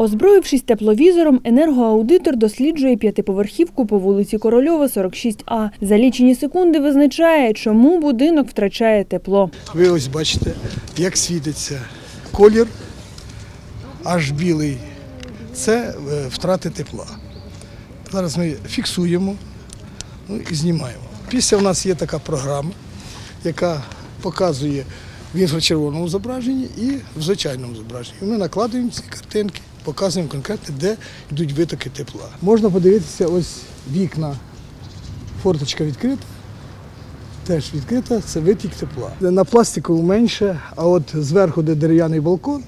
Озброївшись тепловізором, енергоаудитор досліджує п'ятиповерхівку по вулиці Корольова, 46А. За лічені секунди визначає, чому будинок втрачає тепло. Ви ось бачите, як світиться колір, аж білий. Це е, втрати тепла. Зараз ми фіксуємо ну, і знімаємо. Після в нас є така програма, яка показує в інфрачервоному зображенні і в звичайному зображенні. Ми накладуємо ці картинки, показуємо конкретно, де йдуть витоки тепла. Можна подивитися ось вікна, форточка відкрита. Теж відкрита, це витік тепла. На пластику менше, а от зверху, де дерев'яний балкон,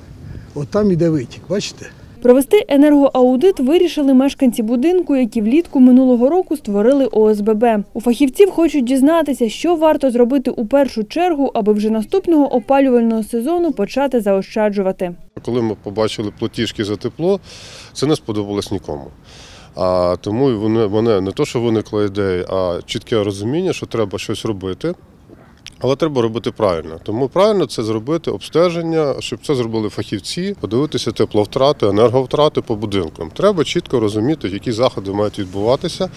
от там іде витік. Бачите? Провести енергоаудит вирішили мешканці будинку, які влітку минулого року створили ОСББ. У фахівців хочуть дізнатися, що варто зробити у першу чергу, аби вже наступного опалювального сезону почати заощаджувати. Коли ми побачили платіжки за тепло, це не сподобалось нікому. А тому вони, мене не то, що виникла ідея, а чітке розуміння, що треба щось робити. Але треба робити правильно. Тому правильно це зробити обстеження, щоб це зробили фахівці, подивитися тепловтрати, енерговтрати по будинкам. Треба чітко розуміти, які заходи мають відбуватися,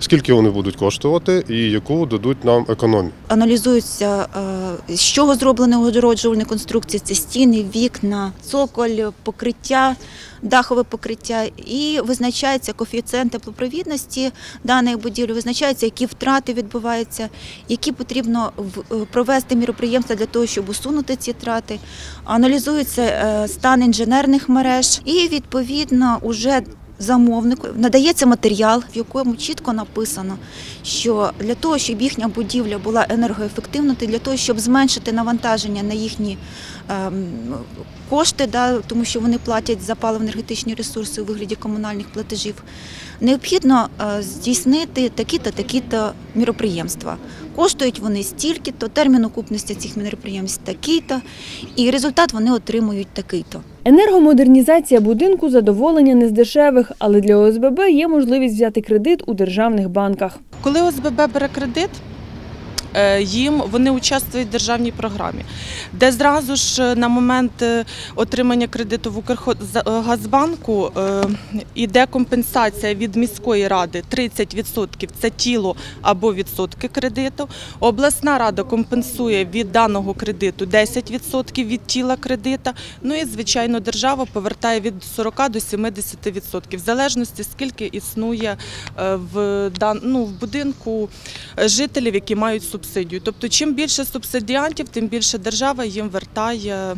скільки вони будуть коштувати і яку дадуть нам економію. Аналізуються, е, з чого зроблені огороджувальні конструкції, це стіни, вікна, цоколь, покриття, дахове покриття. І визначається коефіцієнт теплопровідності даної будівлі, визначається, які втрати відбуваються, які потрібно е, провести міроприємства для того, щоб усунути ці втрати. Аналізується е, стан інженерних мереж і відповідно уже замовнику надається матеріал, в якому чітко написано, що для того, щоб їхня будівля була енергоефективною, для того, щоб зменшити навантаження на їхні ем, кошти, тому що вони платять за паливно-енергетичні ресурси у вигляді комунальних платежів, необхідно е, здійснити такі-то, такі-то міроприємства. Коштують вони стільки-то, термін окупності цих міроприємств такий-то, і результат вони отримують такий-то. Енергомодернізація будинку задоволення не з дешевих, але для ОСББ є можливість взяти кредит у державних банках. Коли ОСББ бере кредит, їм вони участвують в державній програмі, де зразу ж е, на момент е, отримання кредиту в Укргазбанку йде компенсація від міської ради 30% це тіло або відсотки кредиту. Обласна рада компенсує від даного кредиту 10% від тіла кредита. Ну і звичайно, держава повертає від 40 до 70%, в залежності скільки існує е, в ну, в будинку е, жителів, які мають субсидію. Тобто, чим більше субсидіантів, тим більше держава їм вертає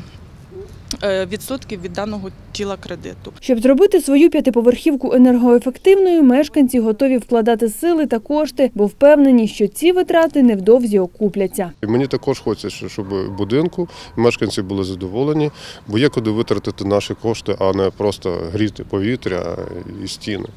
е, відсотків від даного тіла кредиту. Щоб зробити свою п'ятиповерхівку енергоефективною, мешканці готові вкладати сили та кошти, бо впевнені, що ці витрати невдовзі окупляться. Мені також хочеться, щоб будинку мешканці були задоволені, бо є куди витратити наші кошти, а не просто гріти повітря і стіни.